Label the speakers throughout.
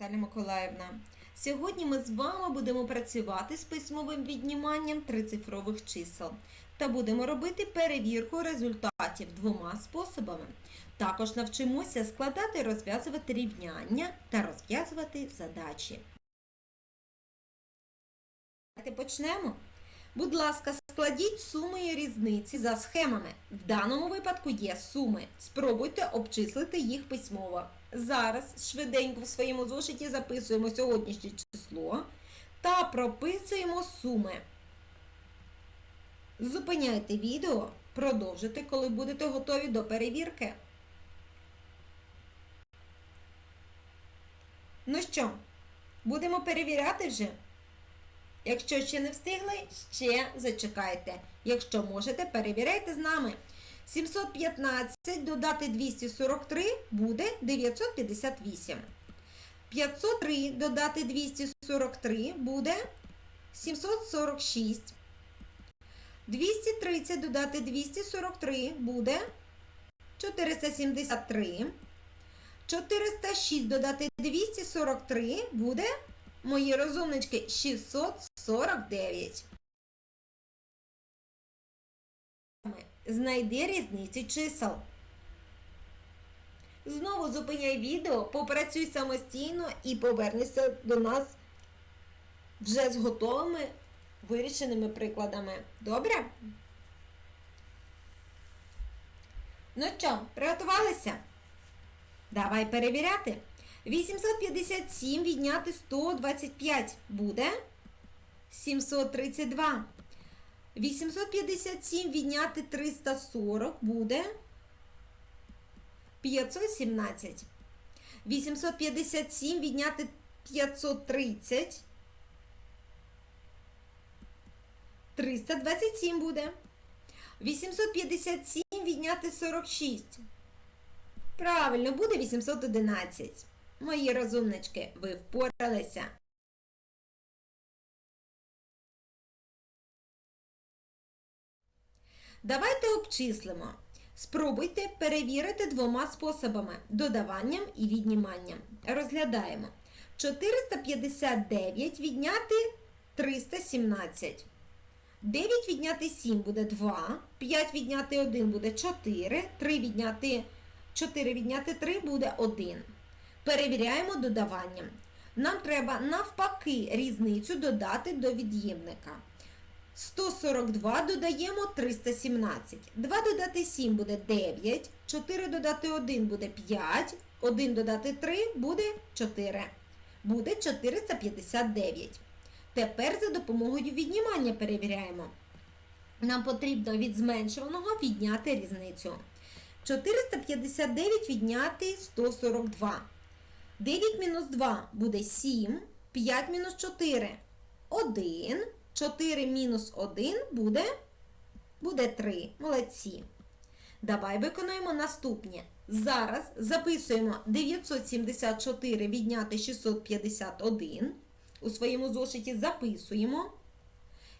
Speaker 1: Наталя Миколаївна. Сьогодні ми з вами будемо працювати з письмовим відніманням трицифрових чисел та будемо робити перевірку результатів двома способами. Також навчимося складати розв'язувати рівняння та розв'язувати задачі. Давайте почнемо. Будь ласка, складіть суми і різниці за схемами. В даному випадку є суми. Спробуйте обчислити їх письмово. Зараз швиденько в своєму зошиті записуємо сьогоднішнє число та прописуємо суми. Зупиняйте відео, продовжуйте, коли будете готові до перевірки. Ну що, будемо перевіряти вже? Якщо ще не встигли, ще зачекайте. Якщо можете, перевіряйте з нами. 715 додати 243 буде 958. 503 додати 243 буде 746. 230 додати 243 буде 473. 406 додати 243 буде, мої розумнички, 649. Знайди різниці чисел. Знову зупиняй відео, попрацюй самостійно і повернися до нас вже з готовими вирішеними прикладами. Добре? Ну що, приготувалися? Давай перевіряти. 857 відняти 125 буде 732. 857 відняти 340 буде 517. 857 відняти 530 327 буде. 857 відняти 46. Правильно, буде 811. Мої розумнички, ви впоралися. Давайте обчислимо. Спробуйте перевірити двома способами додаванням і відніманням. Розглядаємо. 459 відняти 317. 9 відняти 7 буде 2, 5 відняти 1 буде 4, 3 відняти 4 відняти 3 буде 1. Перевіряємо додаванням. Нам треба навпаки різницю додати до від'ємника. 142 додаємо 317. 2 додати 7 буде 9, 4 додати 1 буде 5, 1 додати 3 буде 4. Буде 459. Тепер за допомогою віднімання перевіряємо. Нам потрібно від зменшуваного відняти різницю. 459 відняти 142. 9 мінус 2 буде 7, 5 мінус 4 1, 4 мінус 1 буде, буде 3. Молодці. Давай виконуємо наступне. Зараз записуємо 974 відняти 651. У своєму зошиті записуємо.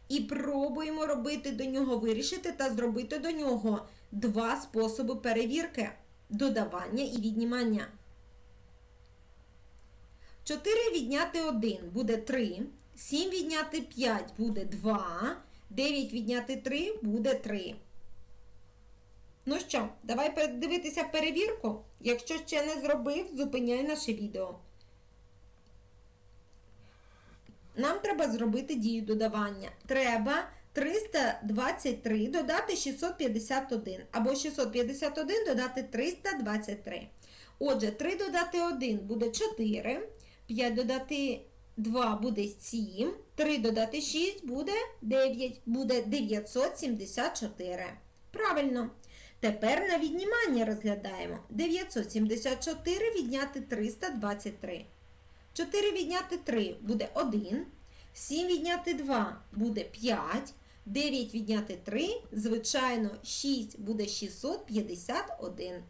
Speaker 1: І пробуємо робити до нього вирішити та зробити до нього два способи перевірки додавання і віднімання. 4 відняти 1 буде 3, 7 відняти 5 буде 2, 9 відняти 3 буде 3. Ну що, давай дивитися перевірку. Якщо ще не зробив, зупиняй наше відео. Нам треба зробити дію додавання. Треба 323 додати 651. Або 651 додати 323. Отже, 3 додати 1 буде 4. 5 додати 2 буде 7. 3 додати 6 буде 9. Буде 974. Правильно. Тепер на віднімання розглядаємо. 974 відняти 323. 4 відняти 3 буде 1. 7 відняти 2 буде 5. 9 відняти 3, звичайно, 6 буде 651.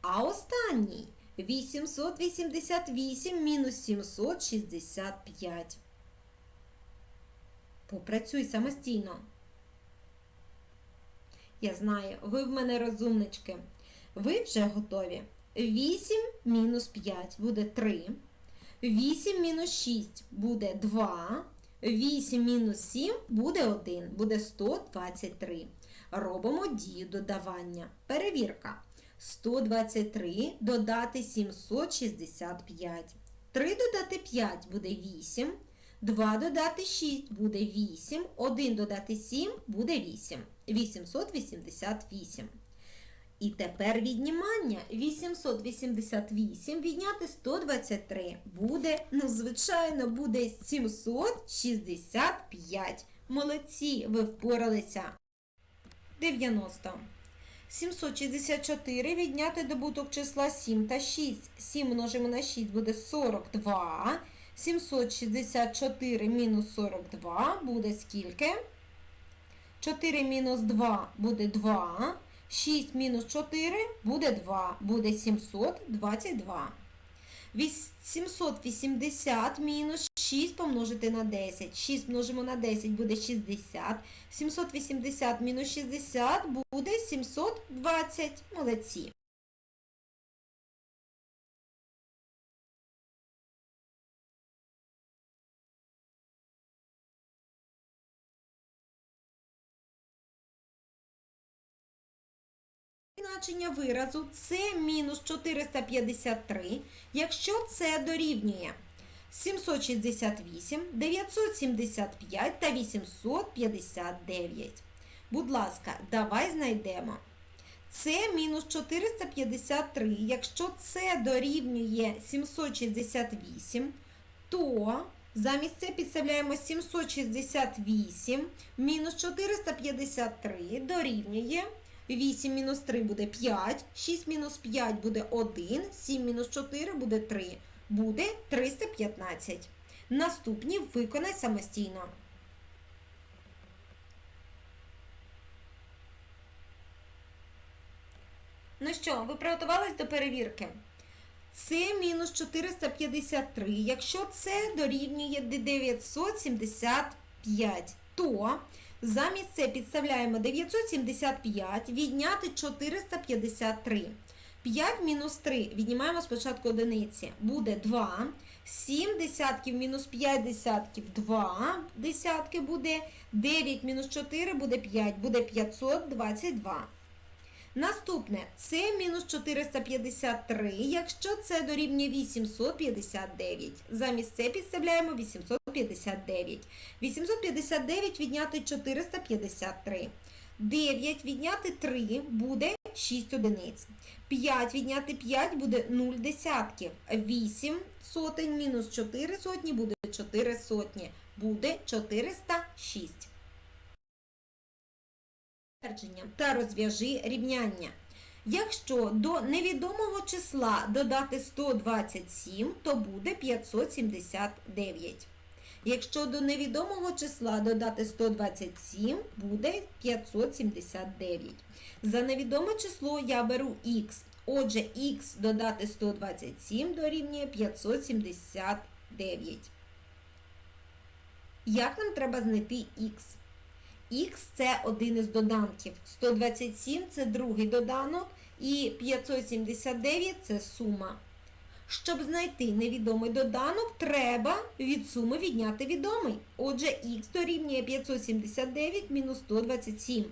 Speaker 1: А останній 888 мінус 765. Попрацюй самостійно. Я знаю, ви в мене розумнички. Ви вже готові. 8 мінус 5 буде 3. 8 мінус 6 буде 2. 8 мінус 7 буде 1, буде 123. Робимо дію додавання. Перевірка. 123 додати 765. 3 додати 5 буде 8. 2 додати 6 буде 8. 1 додати 7 буде 8. 888. І тепер віднімання 888 відняти 123 буде, ну, звичайно, буде 765. Молодці, ви впоралися. 90. 764 відняти добуток числа 7 та 6. 7 множимо на 6 буде 42. 764 мінус 42 буде скільки? 4 мінус 2 буде 2. 6 мінус 4 буде 2, буде 722. 780 мінус 6 помножити на 10. 6 множимо на 10 буде 60. 780 мінус 60 буде 720. Молодці. Значення виразу це мінус 453, якщо це дорівнює 768, 975 та 859. Будь ласка, давай знайдемо. Це мінус 453, якщо це дорівнює 768, то замість це підставляємо 768 мінус 453 дорівнює 8 мінус 3 буде 5, 6 мінус 5 буде 1, 7 мінус 4 буде 3. Буде 315. Наступні виконай самостійно. Ну що, ви приготувались до перевірки? Це мінус 453. Якщо це дорівнює 975, то Замість це підставляємо 975, відняти 453. 5 мінус 3 віднімаємо спочатку одиниці. Буде 2. 7 десятків мінус 5 десятків 2 десятки буде. 9 мінус 4 буде 5, буде 522. Наступне це мінус 453, якщо це дорівнює 859. Замість це підставляємо 859. 859 відняти 453. 9 відняти 3 буде 6 одиниць. 5 відняти 5 буде 0 десятків. 8 сотень мінус 4 сотні буде 4 сотні. Буде 406 твердження та розв'яжи рівняння. Якщо до невідомого числа додати 127, то буде 579. Якщо до невідомого числа додати 127, буде 579. За невідоме число я беру х. Отже, х додати 127 дорівнює 579. Як нам треба знайти х? Х це один із доданків. 127 це другий доданок, і 579 це сума. Щоб знайти невідомий доданок, треба від суми відняти відомий. Отже, х дорівнює 579 мінус 127.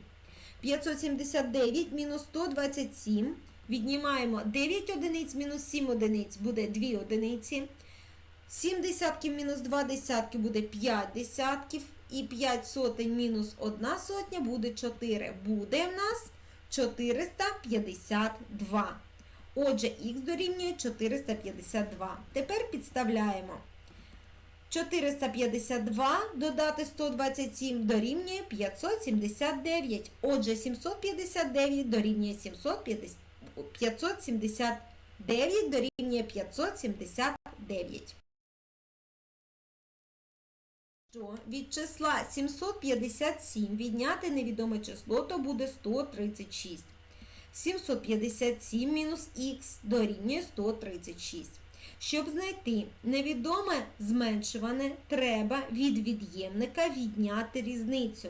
Speaker 1: 579 мінус 127. Віднімаємо 9 одиниць мінус 7 одиниць буде 2 одиниці. 7 десятків мінус 2 десятки буде 5 десятків. І 5 сотень мінус 1 сотня буде 4. Буде в нас 452. Отже, х дорівнює 452. Тепер підставляємо. 452 додати 127 дорівнює 579. Отже, 759 дорівнює 750, 579 дорівнює 579 що від числа 757 відняти невідоме число, то буде 136. 757 мінус х дорівнює 136. Щоб знайти невідоме зменшуване, треба від від'ємника відняти різницю.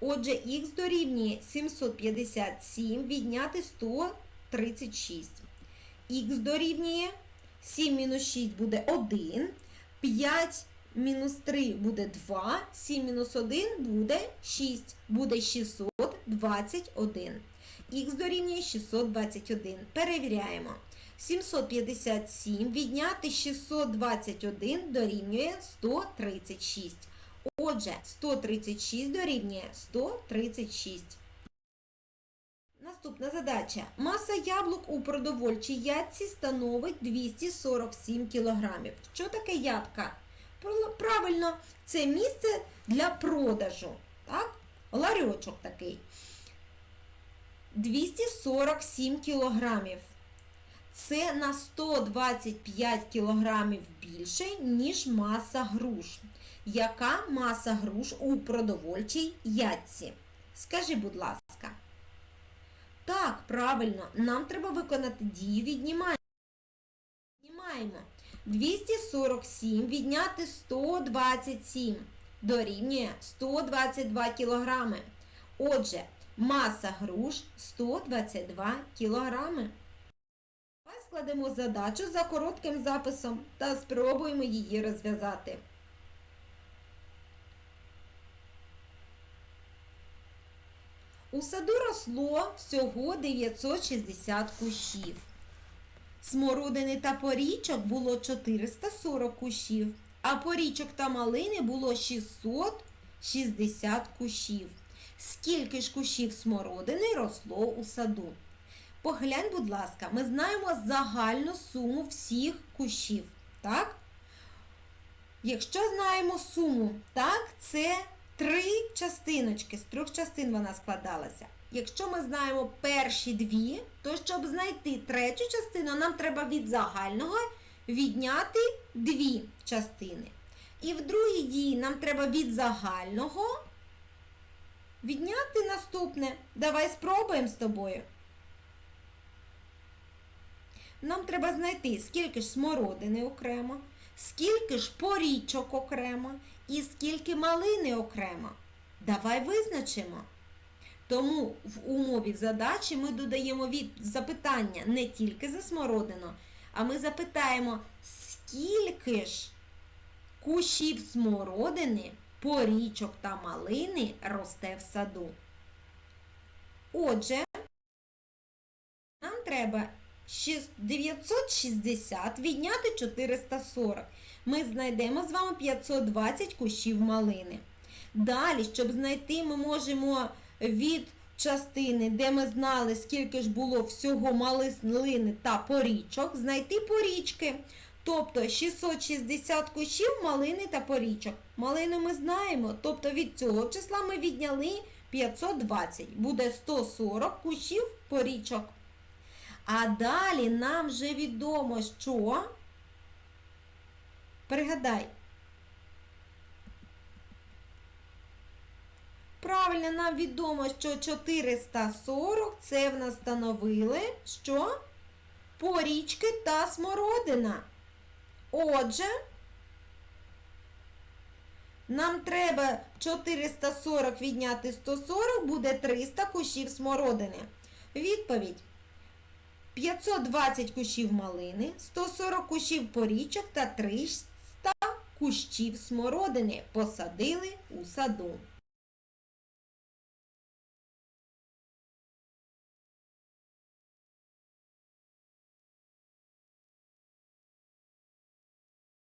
Speaker 1: Отже, х дорівнює 757 відняти 136. х дорівнює 7 мінус 6 буде 1, 5 мінус 3 буде 2, 7 мінус 1 буде 6, буде 621. Х дорівнює 621. Перевіряємо. 757 відняти 621 дорівнює 136. Отже, 136 дорівнює 136. Наступна задача. Маса яблук у продовольчій ядці становить 247 кг. Що таке ядка? Правильно, це місце для продажу. Так? Ларьочок такий. 247 кілограмів. Це на 125 кілограмів більше, ніж маса груш. Яка маса груш у продовольчій ядці? Скажи, будь ласка. Так, правильно, нам треба виконати дію віднімання. Віднімаємо. 247 відняти 127 дорівнює 122 кілограми. Отже, маса груш 122 кілограми. Давай складемо задачу за коротким записом та спробуємо її розв'язати. У саду росло всього 960 кущів. Смородини та порічок було 440 кущів, а порічок та малини було 660 кущів. Скільки ж кущів смородини росло у саду? Поглянь, будь ласка, ми знаємо загальну суму всіх кущів, так? Якщо знаємо суму, так, це три частиночки, з трьох частин вона складалася. Якщо ми знаємо перші дві, то щоб знайти третю частину, нам треба від загального відняти дві частини. І в другій дії нам треба від загального відняти наступне. Давай спробуємо з тобою. Нам треба знайти, скільки ж смородини окремо, скільки ж порічок окремо і скільки малини окремо. Давай визначимо. Тому в умові задачі ми додаємо від запитання не тільки за смородину, а ми запитаємо, скільки ж кущів смородини, порічок та малини росте в саду. Отже, нам треба 960 відняти 440. Ми знайдемо з вами 520 кущів малини. Далі, щоб знайти, ми можемо від частини, де ми знали, скільки ж було всього малини та порічок, знайти порічки. Тобто 660 кущів малини та порічок. Малину ми знаємо, тобто від цього числа ми відняли 520. Буде 140 кущів порічок. А далі нам вже відомо, що. Пригадай. Правильно, нам відомо, що 440 це в нас становили що? Порічки та смородина. Отже, нам треба 440 відняти 140, буде 300 кущів смородини. Відповідь. 520 кущів малини, 140 кущів порічок та 300 кущів смородини посадили у саду.